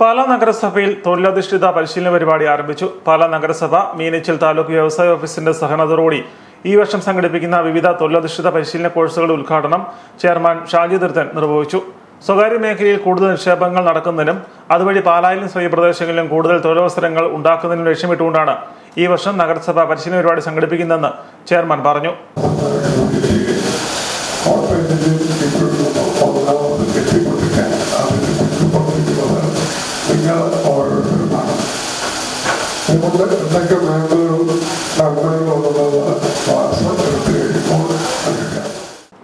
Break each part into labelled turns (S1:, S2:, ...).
S1: പാലാ നഗരസഭയിൽ തൊഴിലധിഷ്ഠിത പരിശീലന പരിപാടി ആരംഭിച്ചു. പാലാ നഗരസഭ മീനച്ചിൽ താലൂക്ക് വ്യവസായ ഓഫീസിന്റെ സഹകരണത്തോടുകൂടി ഈ വർഷം സംഘടിപ്പിക്കുന്ന വിവിധ തൊഴിലധിഷ്ഠിത പരിശീലന കോഴ്സുകളുടെ ഉദ്ഘാടനം ചെയർമാൻ ഷാജി തീർത്ഥൻ നിർവഹിച്ചു. സ്വകാര്യ മേഖലയിൽ കൂടുതൽ നിക്ഷേപങ്ങൾ നടക്കുന്നതിനും അതുവഴി പാലായിലും സ്വയപ്രദേശങ്ങളിലും കൂടുതൽ തൊഴിലവസരങ്ങൾ ഉണ്ടാക്കുന്നതിനും ലക്ഷ്യമിട്ടുകൊണ്ടാണ് ഈ വർഷം നഗരസഭ പരിശീലന പരിപാടി സംഘടിപ്പിക്കുന്നതെന്ന് ചെയർമാൻ പറഞ്ഞു.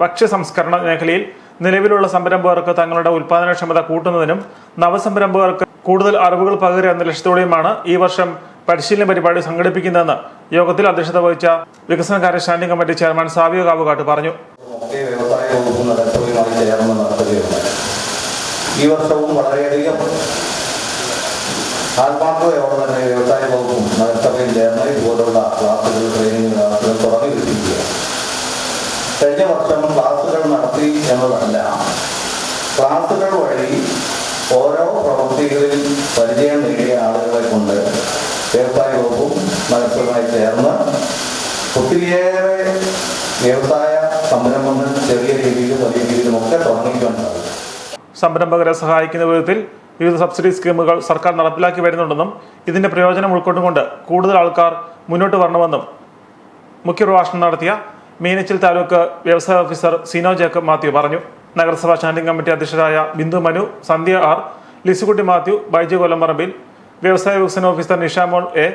S1: ഭക്ഷ്യ സംസ്കരണ മേഖലയിൽ നിലവിലുള്ള സംരംഭകർക്ക് തങ്ങളുടെ ഉൽപാദനക്ഷമത കൂട്ടുന്നതിനും നവസംരംഭകർക്ക് കൂടുതൽ അറിവുകൾ പകരുക എന്ന ലക്ഷ്യത്തോടെയുമാണ് ഈ വർഷം പരിശീലന പരിപാടി സംഘടിപ്പിക്കുന്നതെന്ന് യോഗത്തിൽ അധ്യക്ഷത വഹിച്ച വികസനകാര്യ standing committee chairman Savio Kavukattu പറഞ്ഞു.
S2: ഈ വർഷവും വളരെയധികം ആത്മാർത്ഥതയോടെ തന്നെ വ്യവസായ വകുപ്പും നഗരസഭയും ചേർന്ന് ഇതുപോലുള്ള ക്ലാസുകൾ ട്രെയിനിങ് ക്ലാസുകൾ തുടങ്ങി വെച്ചിരിക്കുകയാണ് കഴിഞ്ഞ വർഷം ക്ലാസുകൾ നടത്തി എന്നതല്ല. ക്ലാസുകൾ വഴി ഓരോ പ്രവൃത്തികളിൽ പരിചയം നേടിയ ആളുകളെ കൊണ്ട് വ്യവസായ വകുപ്പും നഗരസഭയുമായി ചേർന്ന് ഒത്തിരിയേറെ വ്യവസായ സംരംഭങ്ങൾ ചെറിയ രീതിയിലും വലിയ രീതിയിലും ഒക്കെ സാധിക്കും
S1: സംരംഭകരെ സഹായിക്കുന്ന വിധത്തിൽ വിവിധ സബ്സിഡി സ്കീമുകൾ സർക്കാർ നടപ്പിലാക്കി വരുന്നുണ്ടെന്നും ഇതിന്റെ പ്രയോജനം ഉൾക്കൊണ്ടുകൊണ്ട് കൂടുതൽ ആൾക്കാർ മുന്നോട്ട് വരണമെന്നും മുഖ്യപ്രഭാഷണം നടത്തിയ മീനച്ചിൽ താലൂക്ക് വ്യവസായ ഓഫീസർ സീനോ ജേക്കബ് മാത്യു പറഞ്ഞു. നഗരസഭാ സ്റ്റാൻഡിംഗ് കമ്മിറ്റി അധ്യക്ഷരായ ബിന്ദു മനു സന്ധ്യ ആർ ലിസുകുട്ടി മാത്യു ബൈജു കൊല്ലംപറമ്പിൽ വ്യവസായ വികസന officer Nishamol A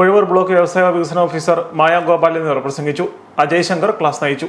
S1: Ozhivoor block വ്യവസായ വികസന ഓഫീസർ മായാ ഗോപാൽ എന്നിവർ പ്രസംഗിച്ചു. അജയ് ശങ്കർ ക്ലാസ് നയിച്ചു.